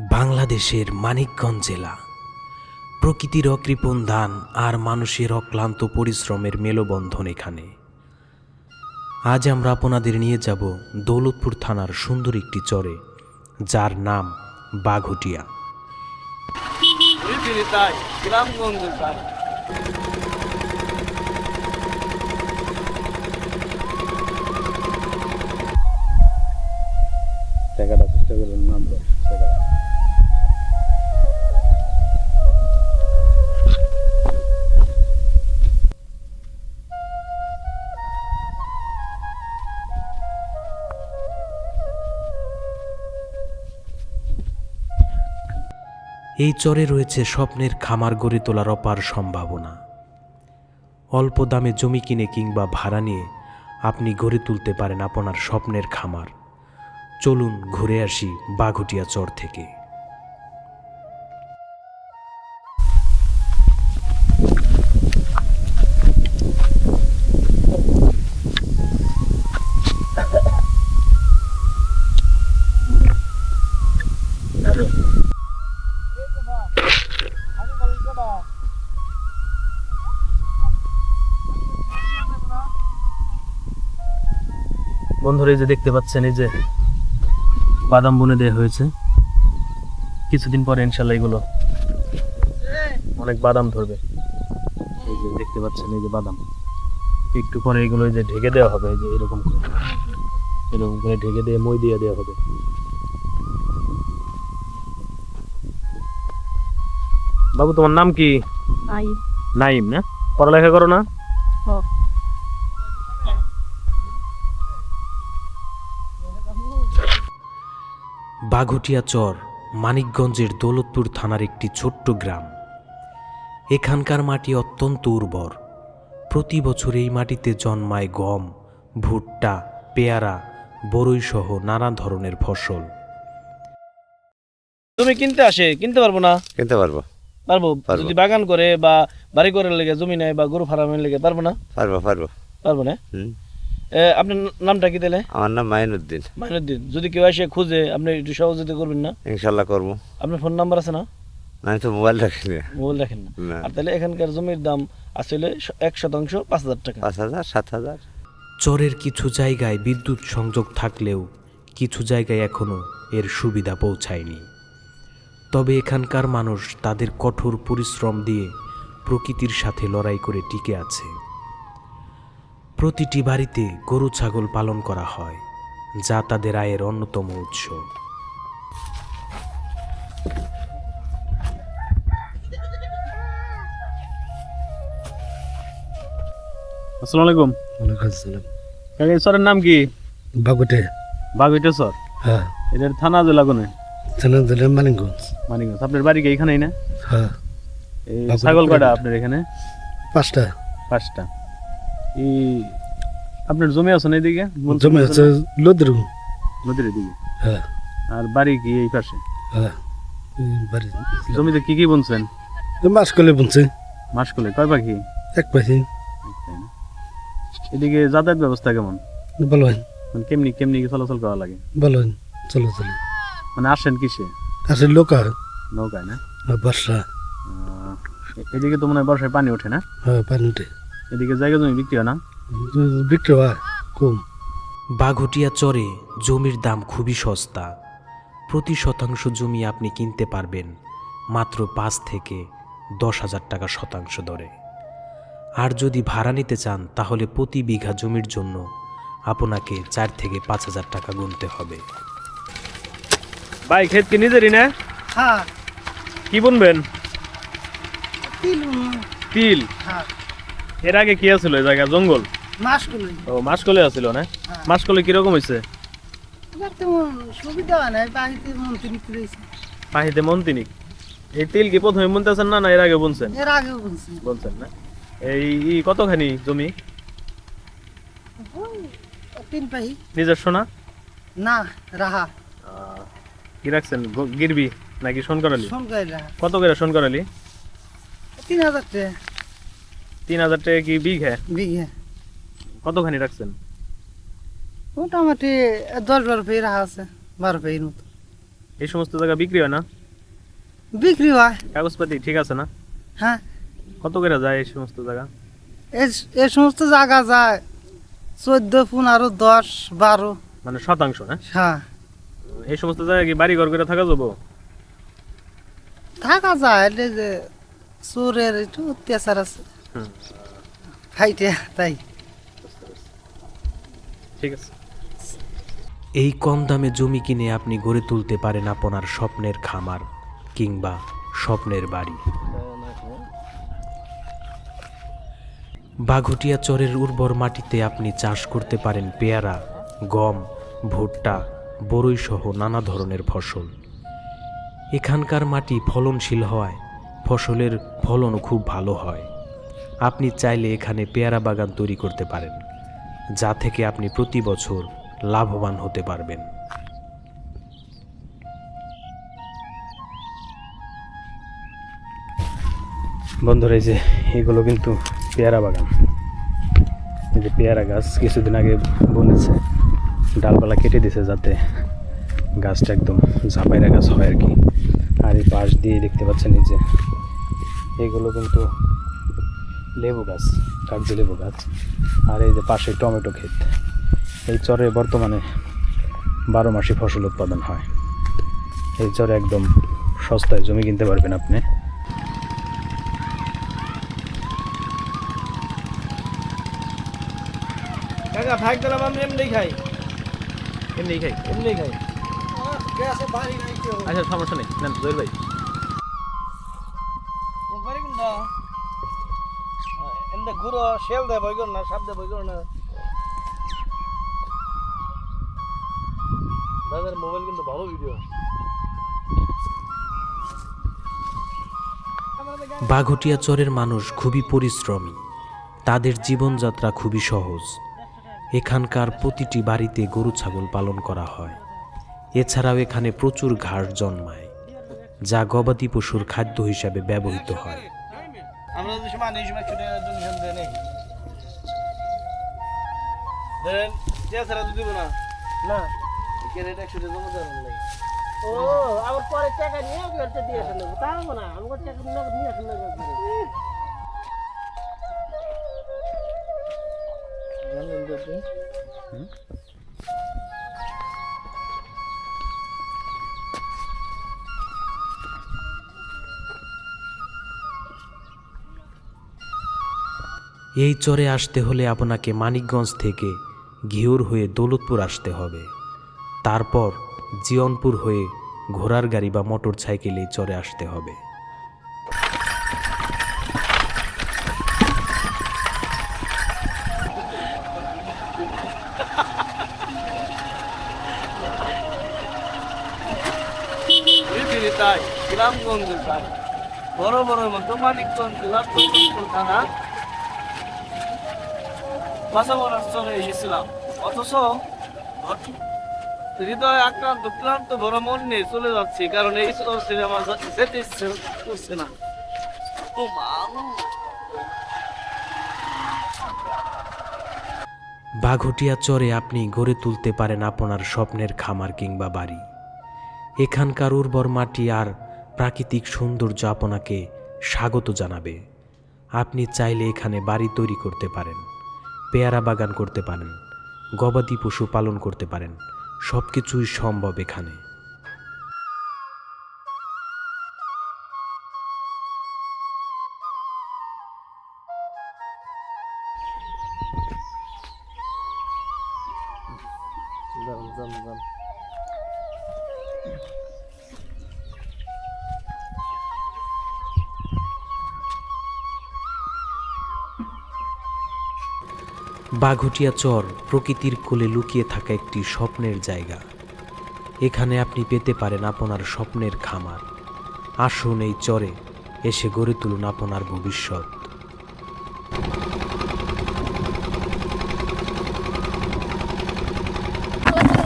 বাংলাদেশের মানিকগঞ্জ জেলা। প্রকৃতির অকৃপণ দান আর মানুষের অক্লান্ত পরিশ্রমের মেলবন্ধন এখানে। আজ আমরা আপনাদের নিয়ে যাব দৌলতপুর থানার সুন্দর একটি চরে, যার নাম বাঘুটিয়া। এই চরে রয়েছে স্বপ্নের খামার গড়ে তোলার অপার সম্ভাবনা। অল্প দামে জমি কিনে কিংবা ভাড়া নিয়ে আপনি গড়ে তুলতে পারেন আপনার স্বপ্নের খামার। চলুন ঘুরে আসি বাঘুটিয়া চর থেকে। বন্ধুরা এই যে দেখতে পাচ্ছেন এই যে বাদাম বুনে দেওয়া হয়েছে। কিছুদিন পরে ইনশাল্লাহ এগুলো অনেক বাদাম ধরবে। এই যে দেখতে পাচ্ছেন এই যে বাদাম। একটু পরে এগুলো যে ঢেকে দেওয়া হবে এই যে এরকম করে। এরকম করে ঢেকে দিয়ে মই দিয়ে দেওয়া হবে। বাবু তোমার নাম কি? নাইম না? পড়ালেখা করো না? বাঘুটিয়া চর মানিকগঞ্জের দৌলতপুর থানার একটি ছোট্ট গ্রাম। এখানকার মাটি অত্যন্ত উর্বর। প্রতি বছর এই মাটিতে জন্মায় গম ভুট্টা পেয়ারা বরই সহ নানা ধরনের ফসল। তুমি কিনতে আসে কিনতে পারব না? কিনতে পারব। পারব। যদি বাগান করে বা বাড়ি করে লেগে জমি নেয় বা গরু ফার্মের লেগে পারব না? পারব পারব। পারব না? আপনার নামটা কি দিলে আমার নাম মাইনুদ্দিন। মাইনুদ্দিন। যদি কেউ এসে খুঁজে আপনি একটু সহযোগিতা করবেন না? ইনশাল্লাহ করব। আপনার ফোন নাম্বার আছে না? আমি তো মোবাইল রাখিনি মোবাইল রাখেন না। না। আর তাহলে এখানকার জমির দাম আসলে এক শতাংশ পাঁচ হাজার টাকা। পাঁচ হাজার সাত হাজার। চরের কিছু জায়গায় বিদ্যুৎ সংযোগ থাকলেও কিছু জায়গায় এখনও এর সুবিধা পৌঁছায়নি। তবে এখানকার মানুষ তাদের কঠোর পরিশ্রম দিয়ে প্রকৃতির সাথে লড়াই করে টিকে আছে। প্রতিটি বাড়িতে গরু ছাগল পালন করা হয় যা তাদের আয়ের অন্যতম উৎস। আসসালামু আলাইকুম। ওয়ালাইকুম আসসালাম। কাকা সরের নাম কি? বাগুটে। বাগুইটা সর? হ্যাঁ। এটার থানা জেলা কোনে? চেনা দিলে মানিকগঞ্জ। মানিকগঞ্জ। আপনার বাড়ি কি এখানেই না? হ্যাঁ। ছাগল কয়টা পুরানো। আপনার এখানে? পাঁচটা। পাঁচটা। আপনার জমি আছে না এদিকে? জমি আছে লদ্রু নদীর এদিকে? হ্যাঁ। আর বাড়ি কি এই পাশে? হ্যাঁ বাড়ি। জমিতে কি কি বুনছেন? মাস কলে বুনছে। মাস করলে কয় পাখি? এক না? এদিকে যাতায়াত ব্যবস্থা কেমন? ভালো হয়। মানে কেমনি কেমনি চলাচল করা লাগে? ভালো হয় চলো চলে মানে আসেন কিসে? আছে লোকা নৌকায় না? বর্ষা। এদিকে তো মনে হয় বর্ষায় পানি ওঠে না? হ্যাঁ পানি উঠে এদিকে জায়গা জমি বিক্রি হয় না? বিক্রি হয় কম। বাঘুটিয়া চরে জমির দাম খুবই সস্তা। প্রতি শতাংশ জমি আপনি কিনতে পারবেন মাত্র পাঁচ থেকে দশ হাজার টাকা শতাংশ দরে। আর যদি ভাড়া নিতে চান তাহলে প্রতি বিঘা জমির জন্য আপনাকে চার থেকে পাঁচ হাজার টাকা গুনতে হবে। ভাই ক্ষেত কি নিজেরই না? হ্যাঁ। কি বুনবেন? তিল তিল? হ্যাঁ। এর আগে কি আছিল এই জায়গা? জঙ্গল? মাসগুলো ও মাসকলে আছিল না? মাসকলে কীরকম হয়েছে সুবিধা হয় না বাড়িতে মন্ত্রী রয়েছে। পাহিতে মন্তিনিক এই তিল কি প্রথমে বুনতেছেন না না এর আগে বুনছেন? এর আগেও বলছি বলছেন না? এই ই কতখানি জমি? তিন পাহি। নিজের সোনা না রাহা। কি রাখছেন? গিরবি নাকি সনকাই রাহা। কত করে সোনকরালি? তিন হাজার টাকা। তিন হাজার টাকা কি বিঘে বিঘে কতখানি রাখছেন? মোটামুটি দশ বারো পাহি রাহা আছে বারো পাহির মতো। এই সমস্ত জায়গা বিক্রি হয় না? বিক্রি হয়। কাগজপাতি ঠিক আছে না? হ্যাঁ। কত করে যায় এই সমস্ত জায়গা? এই এই সমস্ত জায়গা যায় চোদ্দ পনেরো দশ বারো। মানে শতাংশ না হ্যাঁ। এই সমস্ত জায়গায় কি বাড়ি ঘর করে থাকা যাব? থাকা যায় এই যে চোরের একটু অত্যাচার আছে। ফাইটে তাই ঠিক আছে। এই কম দামে জমি কিনে আপনি গড়ে তুলতে পারেন আপনার স্বপ্নের খামার কিংবা স্বপ্নের বাড়ি। বাঘটিয়া চরের উর্বর মাটিতে আপনি চাষ করতে পারেন পেয়ারা গম ভুট্টা বরই সহ নানা ধরনের ফসল। এখানকার মাটি ফলনশীল হওয়ায় ফসলের ফলনও খুব ভালো হয়। আপনি চাইলে এখানে পেয়ারা বাগান তৈরি করতে পারেন, যা থেকে আপনি প্রতি বছর লাভবান হতে পারবেন। বন্ধুরা, এই যে এগুলো কিন্তু পেয়ারা বাগান। এই যে পেয়ারা গাছ কিছুদিন আগে বনেছে, ডালপালা কেটে দিছে যাতে গাছটা একদম ঝাপাইরা গাছ হয় আর কি। আর এই পাশ দিয়ে দেখতে পাচ্ছেন এই যে, এগুলো কিন্তু লেবু গাছ কাগজি লেবু গাছ আর এই যে পাশে টমেটো ক্ষেত। এই চরে বর্তমানে বারো মাসে ফসল উৎপাদন হয়। এই চরে একদম সস্তায় জমি কিনতে পারবেন আপনি। কাকা ফাইক দিলাম আমি এমনি খাই এমনি খাই। এমনি খাই। আচ্ছা সমস্যা নেই। নেন জহির ভাই। শেল দেয় বই না, সাপ দেয় বই না। দাদার মোবাইল কিন্তু ভালো ভিডিও বাঘটিয়া চরের মানুষ খুবই পরিশ্রমী। তাদের জীবনযাত্রা খুবই সহজ। এখানকার প্রতিটি বাড়িতে গরু, ছাগল পালন করা হয়। এছাড়াও এখানে প্রচুর ঘাস জন্মায়, যা গবাদি পশুর খাদ্য হিসাবে ব্যবহৃত হয়। আমরা যে সময় এই সময় ছুটে হেন দেয় নেই। দেন যে তো দিব না? না। কেরেট একশো টাকা জমা দেওয়ার লাগে ও আবার পরে টাকা নিয়ে ওকে দিয়ে আসলে তা হবে না আমাকে টাকা নগদ নিয়ে আসলে জানেন তো আপনি? এই চরে আসতে হলে আপনাকে মানিকগঞ্জ থেকে ঘিওর হয়ে দৌলতপুর আসতে হবে। তারপর জিয়নপুর হয়ে ঘোড়ার গাড়ি বা মোটর সাইকেলে চরে আসতে হবে। বড়। বড় মতো মানিকগঞ্জ প্রত্যন্ত থানা বাসাবনার চলে এসেছিলাম। অথচ হৃদয় আক্রান্ত, ক্লান্ত বড় মন নিয়ে চলে যাচ্ছি, কারণ এই যা- যেতে ইচ্ছে করছে না। বাঘটিয়া চরে আপনি গড়ে তুলতে পারেন আপনার স্বপ্নের খামার কিংবা বাড়ি। এখানকার উর্বর মাটি আর প্রাকৃতিক সৌন্দর্য আপনাকে স্বাগত জানাবে। আপনি চাইলে এখানে বাড়ি তৈরি করতে পারেন। পেয়ারা বাগান করতে পারেন, গবাদি পশু পালন করতে পারেন সব কিছুই সম্ভব এখানে। যান যান বাঘটিয়া চর প্রকৃতির কোলে লুকিয়ে থাকা একটি স্বপ্নের জায়গা। এখানে আপনি পেতে পারেন আপনার স্বপ্নের খামার। আসুন এই চরে এসে গড়ে তুলুন আপনার ভবিষ্যৎ।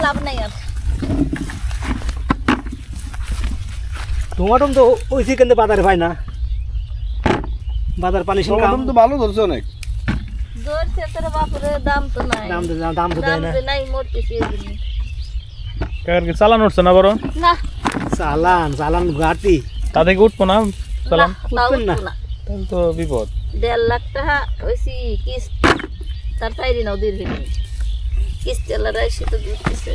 লাভ নাই আর। টমাটম তো ওই চিকেন বাজারে পাই না। বাজার পানি তো ভালো ধরছে অনেক। ধরছে তোর বাপরে দাম তো নাই। দাম তো দাম তো দাম দেয় না নাই মরতেছি জন্য। কাকার কি চালান উঠছে না বড় না। চালান চালান ঘাটি। কি উঠবো না চালান? উঠবেন না। তাহলে তো বিপদ। দেড় লাখ টাকা কিস্তি তার পাইরি নাও দীর্ঘ কিস্তি আল্লাহ এসে তো দিতেছে।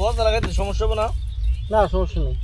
দোয়া লাগাইতে সমস্যা হবে না। না সমস্যা নেই।